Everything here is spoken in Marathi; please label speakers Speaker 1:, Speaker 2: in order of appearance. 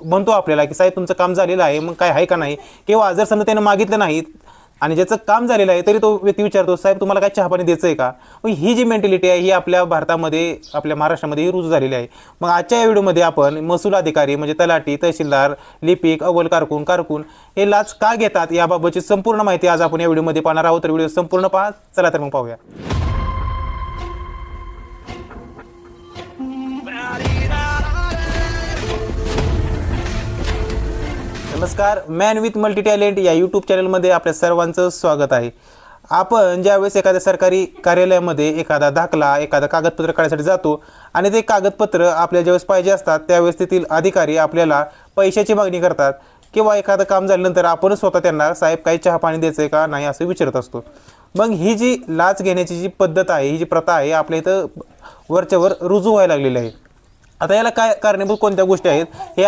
Speaker 1: म्हणतो आपल्याला की साहेब तुमचं काम झालेलं आहे मग काय आहे का नाही? किंवा जर समजा त्यानं मागितलं नाही आणि ज्याचं काम झालेलं आहे तरी तो व्यक्ती विचारतो साहेब तुम्हाला काय चहापाणी द्यायचं आहे का? मग ही जी मेंटॅलिटी आहे ही आपल्या भारतामध्ये आपल्या महाराष्ट्रामध्ये ही रुजू झालेली आहे. मग आजच्या या व्हिडिओमध्ये आपण महसूल अधिकारी म्हणजे तलाठी तहसीलदार लिपिक अव्वल कारकून कारकून हे लाच का घेतात याबाबतची संपूर्ण माहिती आज आपण या व्हिडिओमध्ये पाहणार आहोत. तर व्हिडिओ संपूर्ण पहा चला तर मग पाहूया. नमस्कार मॅन विथ मल्टी टॅलेंट या यूट्यूब चॅनलमध्ये आपल्या सर्वांचं स्वागत आहे. आपण ज्यावेळेस एखाद्या सरकारी कार्यालयामध्ये एखादा दाखला एखादा कागदपत्र काढण्यासाठी जातो आणि ते कागदपत्र आपल्या ज्यावेळेस पाहिजे असतात त्यावेळेस तेथील अधिकारी आपल्याला पैशाची मागणी करतात किंवा एखादं काम झाल्यानंतर आपण स्वतः त्यांना साहेब काही चहा पाणी द्यायचं आहे का? नाही असं विचारत असतो. मग ही जी लाच घेण्याची जी पद्धत आहे ही जी प्रथा आहे आपल्या इथं वरच्यावर रुजू व्हायला लागलेली आहे. आता याला काय कारणीभूत कोणत्या गोष्टी आहेत हे